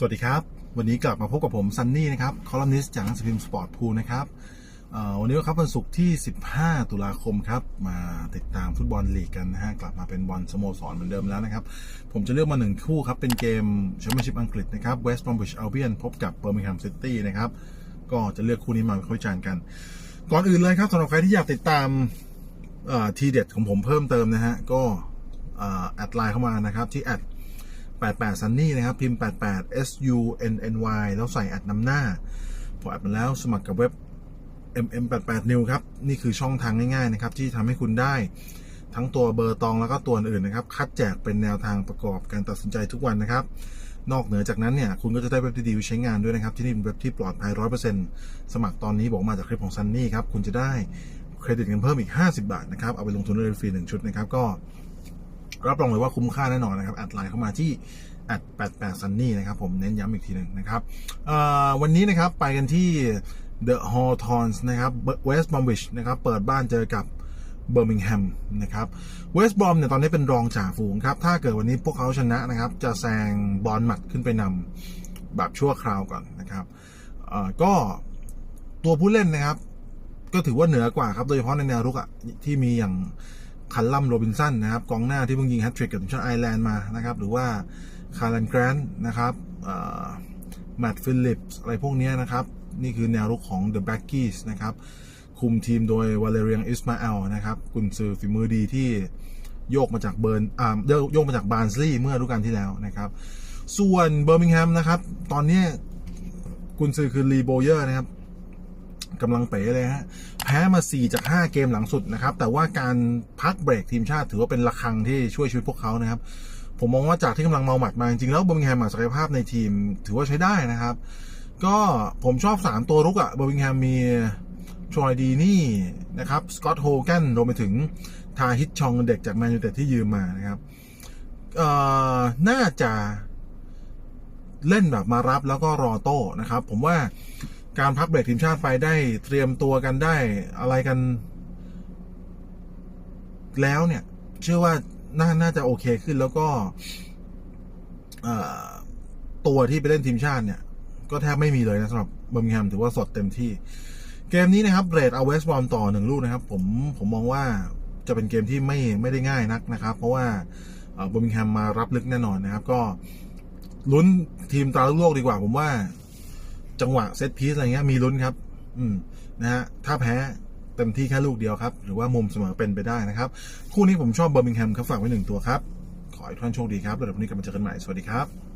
สวัสดีครับ วันนี้กลับมาพบกับผมซันนี่นะครับคอลัมนิสต์จากหนังสือพิมพ์สปอร์ตพูลนะครับวันนี้ครับวันศุกร์ที่ 15 ตุลาคมครับ มาติดตามฟุตบอลลีกกันนะฮะกลับมาเป็นบอลสโมสรเหมือนเดิมแล้วนะครับ ผมจะเลือกมาหนึ่งคู่ครับ เป็นเกมแชมเปี้ยนชิพอังกฤษนะครับเวสต์บรอมบิชอัลเบียนพบกับเบอร์มิงแฮมซิตี้นะครับ ก็จะเลือกคู่นี้มาวิจารณ์กัน ก่อนอื่นเลยครับสำหรับใครที่อยากติดตามทีเด็ดของผมเพิ่มเติมนะฮะก็แอดไลน์เข้ามานะครับที่แอด 88 Sunny นะครับ พิมพ์ 88 S U N N Y แล้วใส่แอดนำหน้า พอแอดมาแล้วสมัครกับเว็บ MM88 New ครับ นี่คือช่องทางง่ายๆนะครับ ที่ทำให้คุณได้ทั้งตัวเบอร์ตองแล้วก็ตัวอื่นนะครับ คัดแจกเป็นแนวทางประกอบการตัดสินใจทุกวันนะครับ นอกเหนือจากนั้นเนี่ย คุณก็จะได้เว็บที่ดีไว้ใช้งานด้วยนะครับ ที่นี่เป็นเว็บที่ปลอดภัย100%สมัครตอนนี้บอกมาจากคลิปของซันนี่ครับ คุณจะได้เครดิตเงินเพิ่มอีก 50 บาทนะครับ เอาไปลงทุนได้ฟรีหนึ่งชุดนะครับ ก็ รับรองเลยว่าคุ้มค่าแน่นอนนะครับแอดไลน์เข้ามาที่แอด88 Sunny นะครับผมเน้นย้ำอีกทีหนึ่งนะครับวันนี้นะครับไปกันที่ The Hawthorns นะครับ West Bromwich นะครับเปิดบ้านเจอกับเบอร์มิงแฮมนะครับเวสต์บอมเนี่ยตอนนี้เป็นรองจ่าฝูงครับ ถ้าเกิดวันนี้พวกเขาชนะนะครับ จะแซงบอลหมัดขึ้นไปนำแบบชั่วคราวก่อนนะครับก็ตัวผู้เล่นนะครับ ก็ถือว่าเหนือกว่าครับ โดยเฉพาะในแนวรุกอะที่มีอย่าง คันลัมโรบินสันนะครับกองหน้าที่เพิ่งยิงแฮตทริกกับทีมชาติไอร์แลนด์มานะครับ หรือว่าคาร์ลันแกรนต์นะครับแมตต์ฟิลลิปส์อะไรพวกนี้นะครับ นี่คือแนวรุกของ The b a c k i e s นะครับ คุมทีมโดยวาเลเรียงอิสมาเอลนะครับกุนซือฝีมือดีที่โยกมาจากเบิร์นอ่าโยกมาจากบาร์นสลีย์เมื่อฤดูกาลที่แล้วนะครับ ส่วนเบอร์มิงแฮมนะครับ ตอนนี้กุนซือคือลีโบเยอร์นะครับ กำลังเป๋เลยฮะ แพ้มา 4 จาก 5 เกมหลังสุดนะครับ แต่ว่าการพักเบรกทีมชาติถือว่าเป็นระฆังที่ช่วยชีวิตพวกเขานะครับ ผมมองว่าจากที่กำลังเมาหมัดมาจริงๆแล้วเบอร์มิงแฮมศักยภาพในทีมถือว่าใช้ได้นะครับ ก็ผมชอบ 3 ตัวรุกอะเบอร์มิงแฮมมีทรอยดีนี่นะครับสกอตโฮแกนรวมไปถึงทาฮิตชองเด็กจากแมนยูเต็ดที่ยืมมานะครับเอ่อน่าจะเล่นแบบมารับแล้วก็รอโต้นะครับ ผมว่า การพักเบรกทีมชาติไปได้เตรียมตัวกันได้อะไรกัน แล้วเนี่ย เชื่อว่าน่าน่าจะโอเคขึ้นแล้วก็ตัวที่ไปเล่นทีมชาติเนี่ย ก็แทบไม่มีเลยนะสำหรับเบอร์มิงแฮมถือว่าสดเต็มที่ เกมนี้นะครับเรทเอาเวสบอลต่อหนึ่งลูกนะครับ ผมผมมองว่าจะเป็นเกมที่ไม่ไม่ได้ง่ายนักนะครับ เพราะว่าเบอร์มิงแฮมมารับลึกแน่นอนนะครับ ก็ลุ้นทีมตราลูกโลกดีกว่า ผมว่า จังหวะเซตพีซอะไรเงี้ยมีลุ้นครับ อืมนะฮะถ้าแพ้เต็มที่แค่ลูกเดียวครับ หรือว่ามุมเสมอเป็นไปได้นะครับ คู่นี้ผมชอบเบอร์มิงแฮมครับฝากไว้หนึ่งตัวครับ ขอให้ทุกท่านโชคดีครับแล้วเดี๋ยวพรุ่งนี้กลับมาเจอกันใหม่สวัสดีครับ